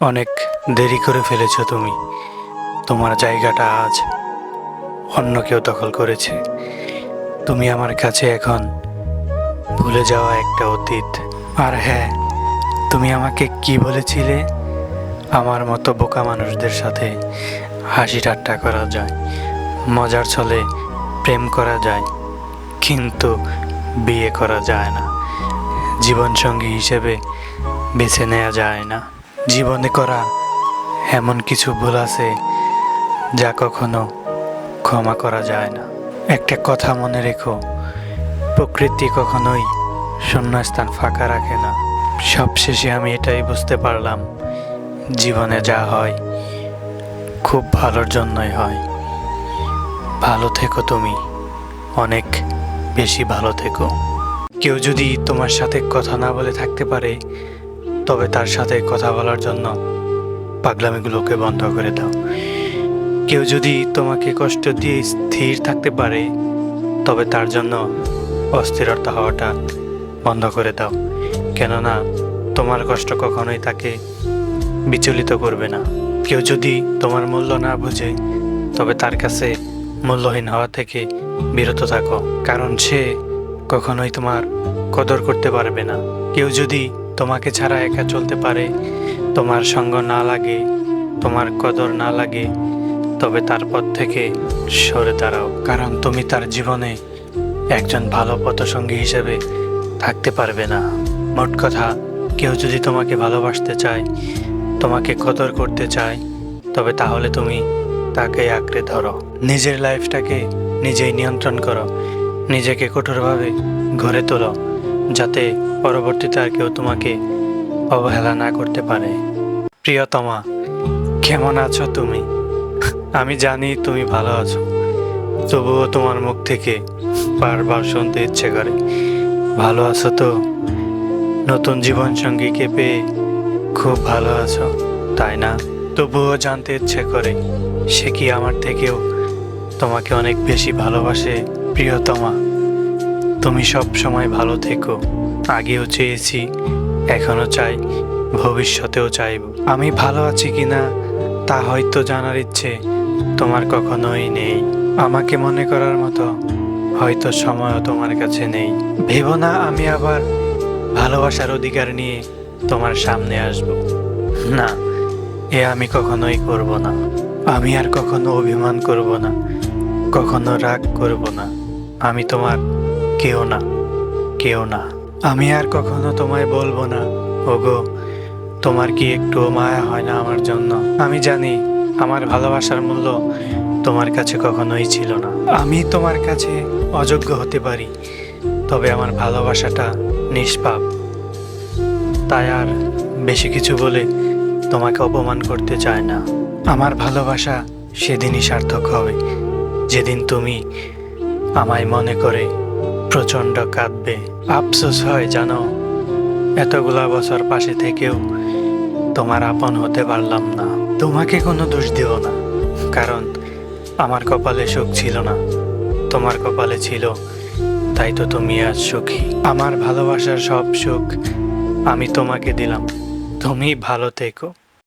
অনেক দেরি করে ফেলেছ তুমি। তোমার জায়গাটা আজ অন্য কেউ দখল করেছে। তুমি আমার কাছে এখন ভুলে যাওয়া একটা অতীত। আর হ্যাঁ তুমি আমাকে কি বলেছিলে? আমার মতো বোকা মানুষদের সাথে হাসি ঠাট্টা করা যায়, মজার ছলে প্রেম করা যায়, কিন্তু বিয়ে করা যায় না। জীবনসঙ্গী হিসেবে বেছে নেওয়া যায় না। জীবনে করা এমন কিছু ভুল আছে যা কখনো ক্ষমা করা যায় না। একটা কথা মনে রেখো, প্রকৃতি কখনোই শূন্যস্থান ফাঁকা রাখে না। সবশেষে আমি এটাই বুঝতে পারলাম, জীবনে যা হয় খুব ভালোর জন্যই হয়। ভালো থেকো তুমি, অনেক বেশি ভালো থেকো। কেউ যদি তোমার সাথে কথা না বলে থাকতে পারে তবে তার সাথে কথা বলার জন্য পাগলামিগুলোকে বন্ধ করে দাও। কেউ যদি তোমাকে কষ্ট দিয়ে স্থির থাকতে পারে, তবে তার জন্য অস্থিরতা হওয়াটা বন্ধ করে দাও। কেননা তোমার কষ্ট কখনোই তাকে বিচলিত করবে না। কেউ যদি তোমার মূল্য না বুঝে, তবে তার কাছে মূল্যহীন হওয়া থেকে বিরত থাকো, কারণ সে কখনোই তোমার কদর করতে পারবে না। কেউ যদি তোমাকে ছাড়া একা চলতে পারে। তোমার সঙ্গ না লাগে, তোমার কদর না লাগে, তবে তার পথ থেকে সরে দাঁড়াও। কারণ তুমি তার জীবনে একজন ভালো পথসঙ্গী হিসেবে থাকতে পারবে না। মোট কথা, কেউ যদি তোমাকে ভালোবাসতে চায়, তোমাকে কদর করতে চায়, তবে তাহলে তুমি তাকে আঁকড়ে ধরো। নিজের লাইফটাকে নিজেই নিয়ন্ত্রণ করো। নিজেকে কঠোরভাবে গড়ে তোলো। যাতে পরবর্তীতে আর কেউ তোমাকে অবহেলা না করতে পারে। প্রিয়তমা, কেমন আছো তুমি? আমি জানি তুমি ভালো আছো। তবুও তোমার মুখ থেকে বারবার শুনতে ইচ্ছে করে। ভালো আছো তো? নতুন জীবন সঙ্গীকে পেয়ে খুব ভালো আছো, তাই না? তবুও জানতে ইচ্ছে করে। সে কি আমার থেকেও তোমাকে অনেক বেশি ভালোবাসে, প্রিয়তমা? তুমি সব সময় ভালো থেকো। আগেও চেয়েছি এখনও চাই, ভবিষ্যতেও চাইব। আমি ভালো আছি কিনা, তা হয়তো জানার ইচ্ছে তোমার কখনোই নেই। আমাকে মনে করার মতো হয়তো সময়ও তোমার কাছে নেই। ভেবো না, আমি আবার ভালোবাসার অধিকার নিয়ে তোমার সামনে আসব। না, এ আমি কখনোই করব না। আমি আর কখনো অভিমান করব না, কখনো রাগ করব না। আমি তোমার কেউ না কেউ না। আমি আর কখনো তোমায় বলব না, ওগো, তোমার কি একটু মায়া হয় না আমার জন্য? আমি জানি আমার ভালোবাসার মূল্য তোমার কাছে কখনোই ছিল না। আমি তোমার কাছে অযোগ্য হতে পারি, তবে আমার ভালোবাসাটা নিষ্পাপ। তাই আর বেশি কিছু বলে তোমাকে অপমান করতে চায় না। আমার ভালোবাসা সেদিনই সার্থক হবে, যেদিন তুমি আমায় মনে করে প্রচণ্ড কাঁদবে। আফসোস হয় জানো, এতগুলা বছর পাশে থেকেও তোমার আপন হতে পারলাম না। তোমাকে কোনো দোষ দেব না, কারণ আমার কপালে সুখ ছিল না। তোমার কপালে ছিল, তাই তো তুমি আজ সুখী। আমার ভালোবাসার সব সুখ আমি তোমাকে দিলাম। তুমি ভালো থেকো।